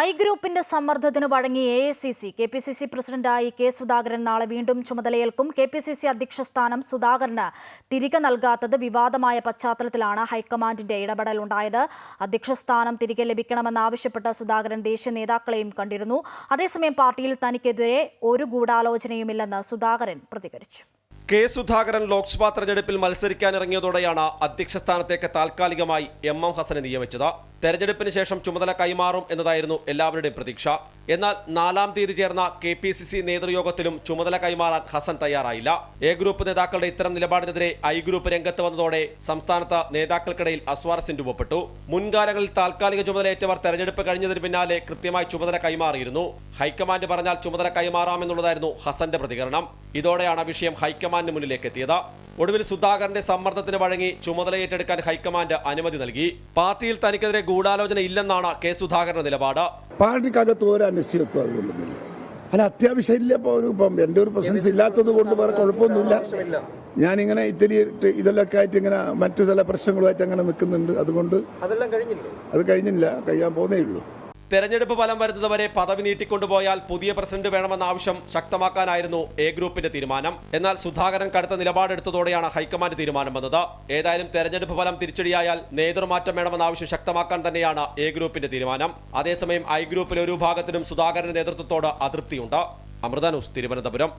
I ഗ്രൂപ്പിന്റെ സമ്മർദ്ദത്തിന് വഴങ്ങി A I C C K P C C പ്രസിഡന്റായി കെ സുധാകരൻ നാളെ വീണ്ടും ചുമതലയേൽക്കും. കെ പി സി സി അധ്യക്ഷ സ്ഥാനം സുധാകരന് തിരികെ നൽകാത്തത് വിവാദമായ പശ്ചാത്തലത്തിലാണ് ഹൈക്കമാൻഡിന്റെ ഇടപെടൽ ഉണ്ടായത് അധ്യക്ഷ സ്ഥാനം തിരികെ ലഭിക്കണമെന്നാവശ്യപ്പെട്ട് സുധാകരൻ ദേശീയ നേതാക്കളെയും കണ്ടിരുന്നു. അതേസമയം പാർട്ടിയിൽ തനിക്കെതിരെ ഒരു ഗൂഢാലോചനയുമില്ലെന്ന് സുധാകരൻ പ്രതികരിച്ചു. കെ സുധാകരൻ ലോക്സഭാ തെരഞ്ഞെടുപ്പിൽ മത്സരിക്കാനിറങ്ങിയതോടെയാണ് അധ്യക്ഷ സ്ഥാനത്തേക്ക് താൽക്കാലികമായി എം എം ഹസനെ നിയമിച്ചത്. തെരഞ്ഞെടുപ്പിന് ശേഷം ചുമതല കൈമാറും എന്നതായിരുന്നു എല്ലാവരുടെയും പ്രതീക്ഷ. എന്നാൽ നാലാം തീയതി ചേർന്ന കെ പി സി സി നേതൃയോഗത്തിലും ചുമതല കൈമാറാൻ ഹസൻ തയ്യാറായില്ല. എ ഗ്രൂപ്പ് നേതാക്കളുടെ ഇത്തരം നിലപാടിനെതിരെ ഐ ഗ്രൂപ്പ് രംഗത്ത് വന്നതോടെ സംസ്ഥാനത്ത് നേതാക്കൾക്കിടയിൽ അസ്വാരസ്യം രൂപപ്പെട്ടു മുൻകാലങ്ങളിൽ താൽക്കാലിക ചുമതലയേറ്റവർ തെരഞ്ഞെടുപ്പ് കഴിഞ്ഞതിന് പിന്നാലെ കൃത്യമായി ചുമതല കൈമാറിയിരുന്നു. ഹൈക്കമാൻഡ് പറഞ്ഞാൽ ചുമതല കൈമാറാമെന്നുള്ളതായിരുന്നു ഹസന്റെ പ്രതികരണം. ഇതോടെയാണ് വിഷയം ഹൈക്കമാൻഡിന് മുന്നിലേക്ക് എത്തിയത് ഒടുവിൽ സുധാകരന്റെ സമ്മർദ്ദത്തിന് വഴങ്ങി ചുമതല ഏറ്റെടുക്കാൻ ഹൈക്കമാൻഡ് അനുമതി നൽകി. പാർട്ടിയിൽ തനിക്കെതിരെ ഗൂഢാലോചന ഇല്ലെന്നാണ് കെ സുധാകരന്റെ നിലപാട്. പാർട്ടിക്കകത്ത് ഒരു അനിശ്ചിതത്വം അതുകൊണ്ടൊന്നുമില്ല. അല്ല അത്യാവശ്യം ഇല്ല ഇപ്പോൾ ഒരു ഇപ്പം എന്റെ ഒരു പ്രസൻസ് ഇല്ലാത്തത് കൊണ്ട് വേറെ കുഴപ്പമൊന്നുമില്ല. ഞാനിങ്ങനെ ഇത്തിരി ഇതെല്ലൊക്കെ ആയിട്ട് ഇങ്ങനെ മറ്റു ചില പ്രശ്നങ്ങളുമായിട്ട് അങ്ങനെ നിൽക്കുന്നുണ്ട്. അതുകൊണ്ട് അത് കഴിഞ്ഞില്ല. കഴിയാൻ പോകുന്നേ ഉള്ളൂ. തെരഞ്ഞെടുപ്പ് ഫലം വരുന്നതുവരെ പദവി നീട്ടിക്കൊണ്ടുപോയാൽ പുതിയ പ്രസിഡന്റ് വേണമെന്ന ആവശ്യം ശക്തമാക്കാനായിരുന്നു എ ഗ്രൂപ്പിന്റെ തീരുമാനം. എന്നാൽ സുധാകരൻ കടുത്ത നിലപാടെടുത്തതോടെയാണ് ഹൈക്കമാൻഡ് തീരുമാനം വന്നത്. ഏതായാലും തെരഞ്ഞെടുപ്പ് ഫലം തിരിച്ചടിയായാൽ നേതൃമാറ്റം വേണമെന്ന ആവശ്യം ശക്തമാക്കാൻ തന്നെയാണ് എ ഗ്രൂപ്പിന്റെ തീരുമാനം. അതേസമയം ഐ ഗ്രൂപ്പിലെ ഒരു ഭാഗത്തിനും സുധാകരന്റെ നേതൃത്വത്തോട് അതൃപ്തിയുണ്ട്. അമൃത ന്യൂസ് തിരുവനന്തപുരം.